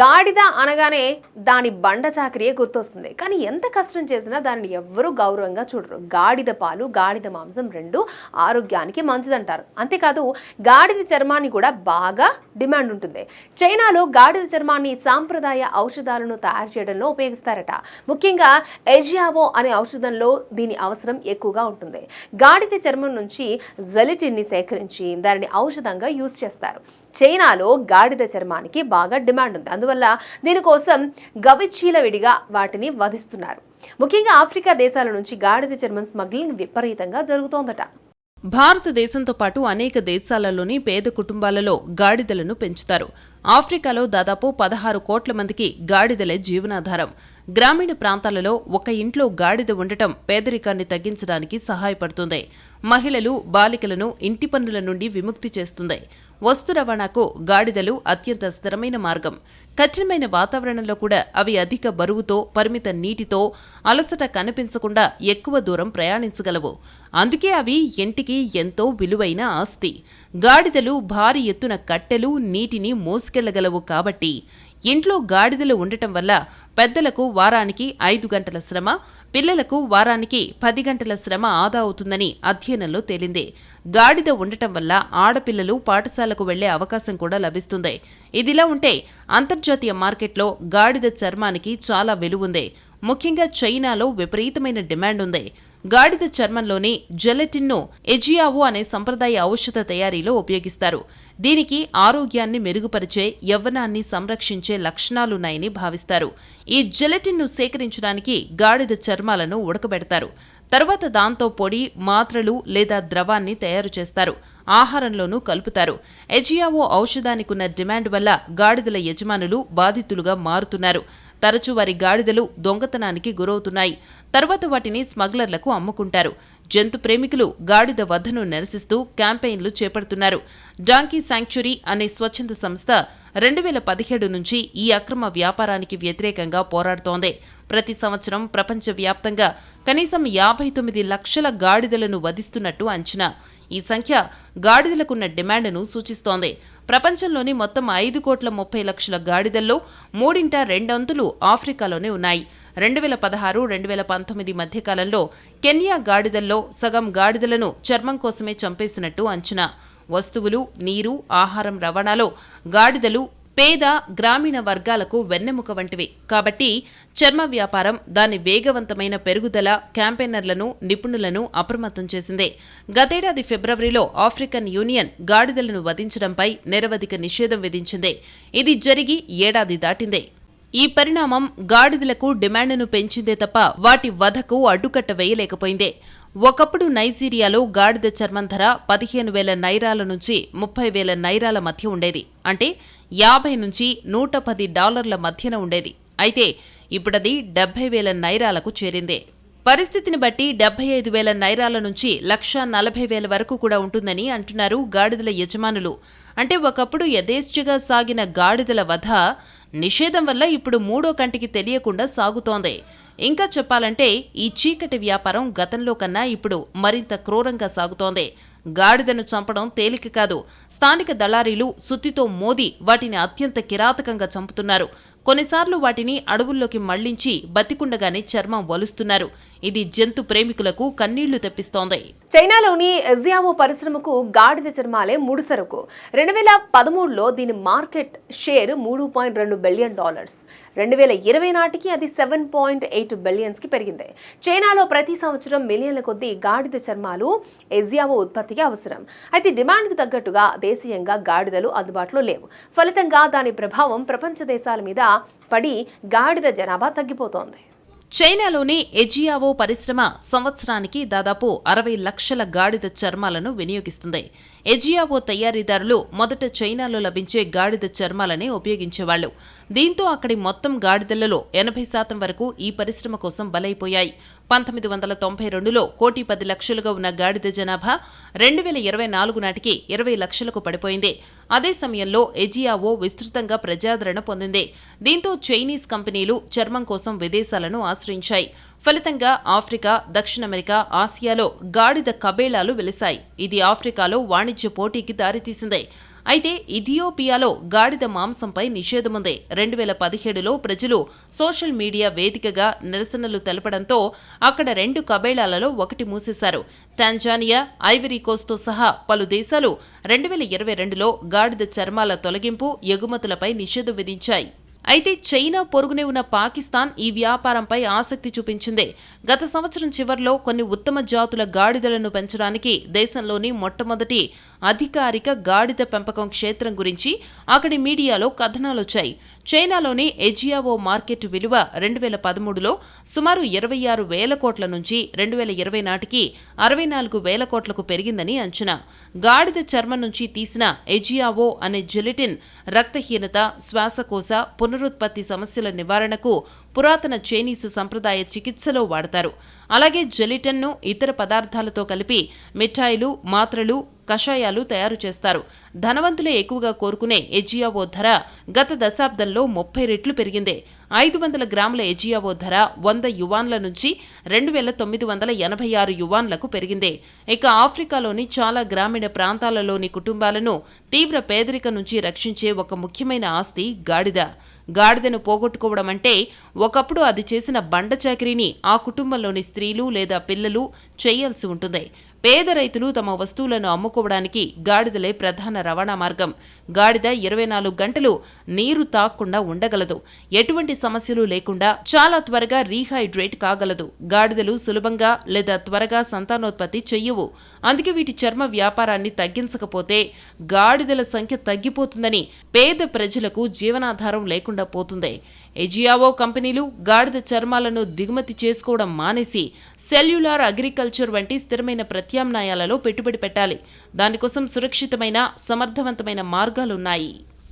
గాడిద అనగానే దాని బండ చాకరియే గుర్తొస్తుంది. కానీ ఎంత కష్టం చేసినా దానిని ఎవ్వరూ గౌరవంగా చూడరు. గాడిద పాలు గాడిద మాంసం రెండు ఆరోగ్యానికి మంచిదంటారు. అంతేకాదు గాడిద చర్మాన్ని కూడా బాగా డిమాండ్ ఉంటుంది. చైనాలో గాడిద చర్మాన్ని సాంప్రదాయ ఔషధాలను తయారు చేయడంలో ఉపయోగిస్తారట. ముఖ్యంగా ఎజియావో అనే ఔషధంలో దీని అవసరం ఎక్కువగా ఉంటుంది. గాడిద చర్మం నుంచి జెలిటిన్ని సేకరించి దానిని ఔషధంగా యూజ్ చేస్తారు. చైనాలో గాడిద చర్మానికి బాగా డిమాండ్ ఉంది. అందువల్ల దీనికోసం గవిచీల విడిగా వాటిని వధిస్తున్నారు. ముఖ్యంగా ఆఫ్రికా దేశాల నుంచి గాడిద చర్మం స్మగ్లింగ్ విపరీతంగా జరుగుతోందట. భారతదేశంతో పాటు అనేక దేశాలలోని పేద కుటుంబాలలో గాడిదలను పెంచుతారు. ఆఫ్రికాలో దాదాపు పదహారు కోట్ల మందికి గాడిదలే జీవనాధారం. గ్రామీణ ప్రాంతాలలో ఒక ఇంట్లో గాడిద ఉండటం పేదరికాన్ని తగ్గించడానికి సహాయపడుతుంది. మహిళలు బాలికలను ఇంటి పన్నుల నుండి విముక్తి చేస్తుంది. వస్తు రవాణాకు గాడిదలు అత్యంత స్థిరమైన మార్గం. కఠినమైన వాతావరణంలో కూడా అవి అధిక బరువుతో పరిమిత నీటితో అలసట కనిపించకుండా ఎక్కువ దూరం ప్రయాణించగలవు. అందుకే అవి ఇంటికి ఎంతో విలువైన ఆస్తి. గాడిదలు భారీ ఎత్తున కట్టెలు నీటిని మోసుకెళ్ళగలవు కాబట్టి ఇంట్లో గాడిదలు ఉండటం వల్ల పెద్దలకు వారానికి ఐదు గంటల శ్రమ పిల్లలకు వారానికి పది గంటల శ్రమ ఆదా అవుతుందని అధ్యయనంలో తేలింది. గాడిద ఉండటం వల్ల ఆడపిల్లలు పాఠశాలకు వెళ్ళే అవకాశం కూడా లభిస్తుంది. ఇదిలా ఉంటే అంతర్జాతీయ మార్కెట్లో గాడిద చర్మానికి చాలా విలువుంది. ముఖ్యంగా చైనాలో విపరీతమైన డిమాండ్ ఉంది. గాడిద చర్మంలోని జెలటిన్ను ఎజియావో అనే సంప్రదాయ ఔషధ తయారీలో ఉపయోగిస్తారు. దీనికి ఆరోగ్యాన్ని మెరుగుపరిచే యవ్వనాన్ని సంరక్షించే లక్షణాలున్నాయని భావిస్తారు. ఈ జెలటిన్ను సేకరించడానికి గాడిద చర్మాలను ఉడకబెడతారు. తర్వాత దాంతో పొడి మాత్రలు లేదా ద్రవాన్ని తయారు చేస్తారు. ఆహారంలోనూ కలుపుతారు. ఎజియావో ఔషధానికున్న డిమాండ్ వల్ల గాడిదల యజమానులు బాధితులుగా మారుతున్నారు. తరచూ వారి గాడిదలు దొంగతనానికి గురవుతున్నాయి. తర్వాత వాటిని స్మగ్లర్లకు అమ్ముకుంటారు. జంతు ప్రేమికులు గాడిద వధను నిరసిస్తూ క్యాంపెయిన్లు చేపడుతున్నారు. డాంకీ శాంక్చురీ అనే స్వచ్ఛంద సంస్థ రెండు వేల పదిహేడు నుంచి ఈ అక్రమ వ్యాపారానికి వ్యతిరేకంగా పోరాడుతోంది. ప్రతి సంవత్సరం ప్రపంచవ్యాప్తంగా కనీసం యాభై తొమ్మిది లక్షల గాడిదలను వధిస్తున్నట్టు అంచనా. ఈ సంఖ్య గాడిదలకున్న డిమాండ్ను సూచిస్తోంది. ప్రపంచంలోని మొత్తం ఐదు కోట్ల ముప్పై లక్షల గాడిదల్లో మూడింట రెండొంతులు ఆఫ్రికాలోనే ఉన్నాయి. రెండు వేల పదహారు రెండు వేల పంతొమ్మిది మధ్యకాలంలో కెన్యా గాడిదల్లో సగం గాడిదలను చర్మం కోసమే చంపేసినట్టు అంచనా. వస్తువులు నీరు ఆహారం రవాణాలో గాడిదలు పేద గ్రామీణ వర్గాలకు వెన్నెముక వంటివి. కాబట్టి చర్మ వ్యాపారం దాని వేగవంతమైన పెరుగుదల క్యాంపెయినర్లను నిపుణులను అప్రమత్తం చేసింది. గతేడాది ఫిబ్రవరిలో ఆఫ్రికన్ యూనియన్ గాడిదలను వధించడంపై నిరవధిక నిషేధం విధించింది. ఇది జరిగి ఏడాది దాటిందే. ఈ పరిణామం గాడిదలకు డిమాండ్ను పెంచిందే తప్ప వాటి వధకు అడ్డుకట్ట వేయలేకపోయిందే. ఒకప్పుడు నైజీరియాలో గాడిద చర్మం ధర పదిహేను వేల నైరాల నుంచి ముప్పై వేల నైరాల మధ్య ఉండేది. అంటే యాభై నుంచి నూట పది డాలర్ల మధ్యన ఉండేది. అయితే ఇప్పుడది డెబ్బై వేల నైరాలకు చేరిందే. పరిస్థితిని బట్టి డెబ్బై ఐదు వేల నైరాల నుంచి లక్ష నలభై వేల వరకు కూడా ఉంటుందని అంటున్నారు గాడిదల యజమానులు. అంటే ఒకప్పుడు యథేచ్ఛగా సాగిన గాడిదల వధ నిషేధం వల్ల ఇప్పుడు మూడో కంటికి తెలియకుండా సాగుతోంది. ఇంకా చెప్పాలంటే ఈ చీకటి వ్యాపారం గతంలో కన్నా ఇప్పుడు మరింత క్రూరంగా సాగుతోంది. గాడిదను చంపడం తేలిక కాదు. స్థానిక దళారీలు సుత్తితో మోది వాటిని అత్యంత కిరాతకంగా చంపుతున్నారు. కొన్నిసార్లు వాటిని అడవుల్లోకి మళ్ళించి బతికుండగానే చర్మం వలుస్తున్నారు. ఇది జంతు ప్రేమికులకు కన్నీళ్ళు తెప్పిస్తోంది. చైనాలోని ఎజియావో పరిశ్రమకు గాడిద చర్మాలే ముడిసరుకు. రెండు వేల పదమూడులో దీని మార్కెట్ షేర్ మూడు పాయింట్ రెండు బిలియన్ డాలర్స్. రెండు వేల ఇరవై నాటికి అది సెవెన్ పాయింట్ ఎయిట్ బిలియన్స్కి పెరిగింది. చైనాలో ప్రతి సంవత్సరం మిలియన్ల కొద్దీ గాడిద చర్మాలు ఎజియావో ఉత్పత్తికి అవసరం. అయితే డిమాండ్కు తగ్గట్టుగా దేశీయంగా గాడిదలు అందుబాటులో లేవు. ఫలితంగా దాని ప్రభావం ప్రపంచ దేశాల మీద పడి గాడిద జనాభా తగ్గిపోతోంది. చైనాలోని ఎజియావో పరిశ్రమ సంవత్సరానికి దాదాపు అరవై లక్షల గాడిద చర్మాలను వినియోగిస్తుంది. ఎజియావో తయారీదారులు మొదట చైనాలో లభించే గాడిద చర్మాలనే ఉపయోగించేవాళ్ళు దీంతో అక్కడి మొత్తం గాడిదలలో ఎనభై శాతం వరకు ఈ పరిశ్రమ కోసం బలైపోయాయి. పంతొమ్మిది వందల తొంభై రెండులో కోటి పది లక్షలుగా ఉన్న గాడిద జనాభా రెండు వేల ఇరవై నాలుగు నాటికి ఇరవై లక్షలకు పడిపోయింది. అదే సమయంలో ఎజియావో విస్తృతంగా ప్రజాదరణ పొందింది. దీంతో చైనీస్ కంపెనీలు చర్మం కోసం విదేశాలను ఆశ్రయించాయి. ఫలితంగా ఆఫ్రికా దక్షిణ అమెరికా ఆసియాలో గాడిద కబేళాలు వెలిశాయి ఇది ఆఫ్రికాలో వాణిజ్య పోటీకి దారితీసింది. అయితే ఇథియోపియాలో గాడిద మాంసంపై నిషేధముంది. రెండు వేల పదిహేడులో ప్రజలు సోషల్ మీడియా వేదికగా నిరసనలు తెలపడంతో అక్కడ రెండు కబేళాలలో ఒకటి మూసేశారు. టాంజానియా ఐవరీ కోస్ట్తో సహా పలు దేశాలు రెండు వేల ఇరవై రెండులో గాడిద చర్మాల తొలగింపు ఎగుమతులపై నిషేధం విధించాయి. అయితే చైనా పొరుగునే ఉన్న పాకిస్తాన్ ఈ వ్యాపారంపై ఆసక్తి చూపించింది. గత సంవత్సరం చివర్లో కొన్ని ఉత్తమ జాతుల గాడిదలను పెంచడానికి దేశంలోని మొట్టమొదటి అధికారిక గాడిద పెంపకం క్షేత్రం గురించి అక్కడి మీడియాలో కథనాలొచ్చాయి చైనాలోని ఎజియావో మార్కెట్ విలువ రెండు వేల పదమూడులో సుమారు ఇరవై ఆరు వేల కోట్ల నుంచి రెండు వేల ఇరవై నాటికి అరవై నాలుగు వేల కోట్లకు పెరిగిందని అంచనా. గాడిద చర్మం నుంచి తీసిన ఎజియావో అనే జెలిటిన్ రక్తహీనత శ్వాసకోశ పునరుత్పత్తి సమస్యల నివారణకు పురాతన చైనీసు సంప్రదాయ చికిత్సలో వాడతారు. అలాగే జెలిటన్ను ఇతర పదార్థాలతో కలిపి మిఠాయిలు మాత్రలు కషాయాలు తయారు చేస్తారు. ధనవంతులే ఎక్కువగా కోరుకునే ఎజియావో ధర గత దశాబ్దంలో ముప్పై రెట్లు పెరిగింది. ఐదు వందల గ్రాముల ఎజియావో ధర వంద యువాన్ల నుంచి రెండు వేల తొమ్మిది వందల ఎనభై ఆరు యువాన్లకు పెరిగింది. ఇక ఆఫ్రికాలోని చాలా గ్రామీణ ప్రాంతాలలోని కుటుంబాలను తీవ్ర పేదరిక నుంచి రక్షించే ఒక ముఖ్యమైన ఆస్తి గాడిద. గాడిదను పోగొట్టుకోవడం అంటే ఒకప్పుడు అది చేసిన బండ చాకరీని ఆ కుటుంబంలోని స్త్రీలు లేదా పిల్లలు చేయాల్సి ఉంటుంది. పేద రైతులు తమ వస్తువులను అమ్ముకోవడానికి గాడిదలే ప్రధాన రవాణా మార్గం. గాడిద ఇరవై నాలుగు గంటలు నీరు తాక్కుండా ఉండగలదు. ఎటువంటి సమస్యలు లేకుండా చాలా త్వరగా రీహైడ్రేట్ కాగలదు. గాడిదలు సులభంగా లేదా త్వరగా సంతానోత్పత్తి చెయ్యవు. అందుకే వీటి చర్మ వ్యాపారాన్ని తగ్గించకపోతే గాడిదల సంఖ్య తగ్గిపోతుందని పేద ప్రజలకు జీవనాధారం లేకుండా పోతుంది. ఎజియావో కంపెనీలు గాడిద చర్మాలను దిగుమతి చేసుకోవడం మానేసి సెల్యులార్ అగ్రికల్చర్ వంటి స్థిరమైన ప్రత్యామ్నాయాలలో పెట్టుబడి పెట్టాలి. దానికోసం సురక్షితమైన సమర్థవంతమైన మార్గాలున్నాయి.